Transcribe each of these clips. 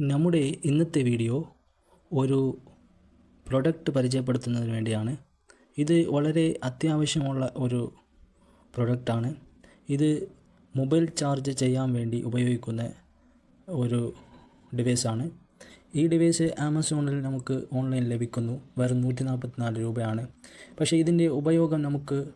നമ്മുടെ ഇന്നത്തെ വീഡിയോ ഒരു പ്രൊഡക്റ്റ് പരിചയപ്പെടുത്തുന്നതിന് വേണ്ടിയാണ്. ഇത് വളരെ അത്യാവശ്യമുള്ള ഒരു പ്രൊഡക്റ്റാണ് ഇത് മൊബൈൽ ചാർജ് ചെയ്യാൻ വേണ്ടി ഉപയോഗിക്കുന്ന ഒരു ഡിവൈസാണ് ഈ ഡിവൈസ് ആമസോണിൽ നമുക്ക് ഓൺലൈൻ ലഭിക്കുന്നു. വെറും നൂറ്റി നാൽപ്പത്തിനാല് രൂപയാണ്. പക്ഷേ ഇതിന്റെ ഉപയോഗം നമുക്ക്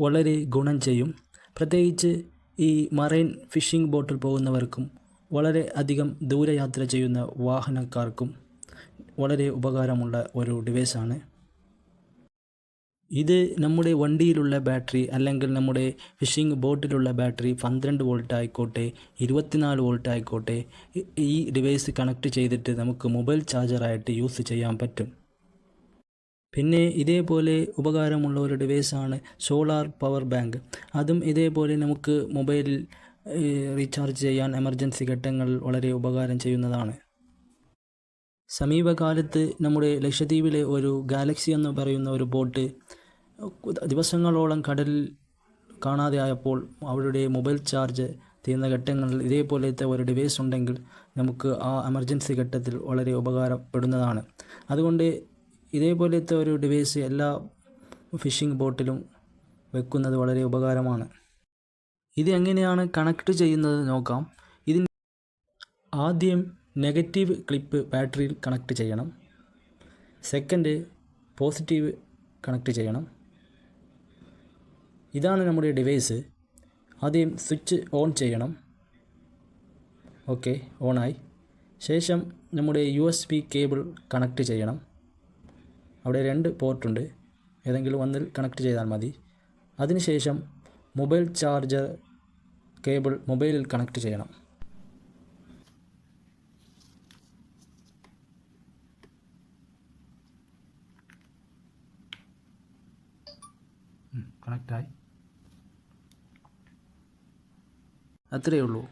വളരെ ഗുണം ചെയ്യും. പ്രത്യേകിച്ച് ഈ മറൈൻ ഫിഷിംഗ് ബോട്ടിൽ പോകുന്നവർക്കും വളരെ അധികം ദൂരയാത്ര ചെയ്യുന്ന വാഹനക്കാർക്കും വളരെ ഉപകാരമുള്ള ഒരു ഡിവൈസാണ്. ഇത് നമ്മുടെ വണ്ടിയിലുള്ള ബാറ്ററി അല്ലെങ്കിൽ നമ്മുടെ ഫിഷിംഗ് ബോട്ടിലുള്ള ബാറ്ററി പന്ത്രണ്ട് വോൾട്ട് ആയിക്കോട്ടെ ഇരുപത്തിനാല് വോൾട്ട് ആയിക്കോട്ടെ ഈ- ഡിവൈസ് കണക്ട് ചെയ്തിട്ട് നമുക്ക് മൊബൈൽ ചാർജറായിട്ട് യൂസ് ചെയ്യാൻ പറ്റും. പിന്നെ ഇതേപോലെ ഉപകാരമുള്ള ഒരു ഡിവൈസാണ് സോളാർ പവർ ബാങ്ക്. അതും ഇതേപോലെ നമുക്ക് മൊബൈലിൽ റീചാർജ് ചെയ്യാൻ എമർജൻസി ഘട്ടങ്ങൾ വളരെ ഉപകാരം ചെയ്യുന്നതാണ്. സമീപകാലത്ത് നമ്മുടെ ലക്ഷദ്വീപിലെ ഒരു ഗാലക്സി എന്ന് പറയുന്ന ഒരു ബോട്ട് ദിവസങ്ങളോളം കടലിൽ കാണാതെ ആയപ്പോൾ അവരുടെ മൊബൈൽ ചാർജ് തീർന്ന ഘട്ടങ്ങളിൽ ഇതേപോലത്തെ ഒരു ഡിവൈസ് ഉണ്ടെങ്കിൽ നമുക്ക് ആ എമർജൻസി ഘട്ടത്തിൽ വളരെ ഉപകാരപ്പെടുന്നതാണ്. അതുകൊണ്ട് ഇതേപോലത്തെ ഒരു ഡിവൈസ് എല്ലാ ഫിഷിംഗ് ബോട്ടിലും വെക്കുന്നത് വളരെ ഉപകാരമാണ്. ഇത് എങ്ങനെയാണ് കണക്ട് ചെയ്യുന്നത് നോക്കാം. ഇതിന് ആദ്യം നെഗറ്റീവ് ക്ലിപ്പ് ബാറ്ററിയിൽ കണക്ട് ചെയ്യണം. സെക്കൻഡ് പോസിറ്റീവ് കണക്ട് ചെയ്യണം. ഇതാണ് നമ്മുടെ ഡിവൈസ് ആദ്യം സ്വിച്ച് ഓൺ ചെയ്യണം. ഓക്കെ ഓണായി ശേഷം നമ്മുടെ U S B cable connect ചെയ്യണം. അവിടെ രണ്ട് പോർട്ടുണ്ട് ഏതെങ്കിലും ഒന്നിൽ കണക്ട് ചെയ്താൽ മതി. അതിനുശേഷം മൊബൈൽ ചാർജർ കേബിൾ മൊബൈലിൽ കണക്ട് ചെയ്യണം. കണക്റ്റായി. അത്രയേ ഉള്ളൂ.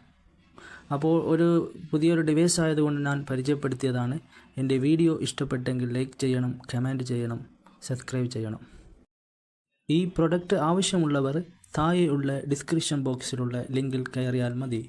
അപ്പോൾ ഒരു പുതിയൊരു ഡിവൈസ് ആയതുകൊണ്ട് ഞാൻ പരിചയപ്പെടുത്തിയതാണ്. എന്റെ വീഡിയോ ഇഷ്ടപ്പെട്ടെങ്കിൽ ലൈക്ക് ചെയ്യണം കമന്റ് ചെയ്യണം സബ്സ്ക്രൈബ് ചെയ്യണം. ഈ പ്രൊഡക്റ്റ് ആവശ്യമുള്ളവർ താഴെയുള്ള ഡിസ്ക്രിപ്ഷൻ ബോക്സിലുള്ള ലിങ്കിൽ കയറിയാൽ മതി.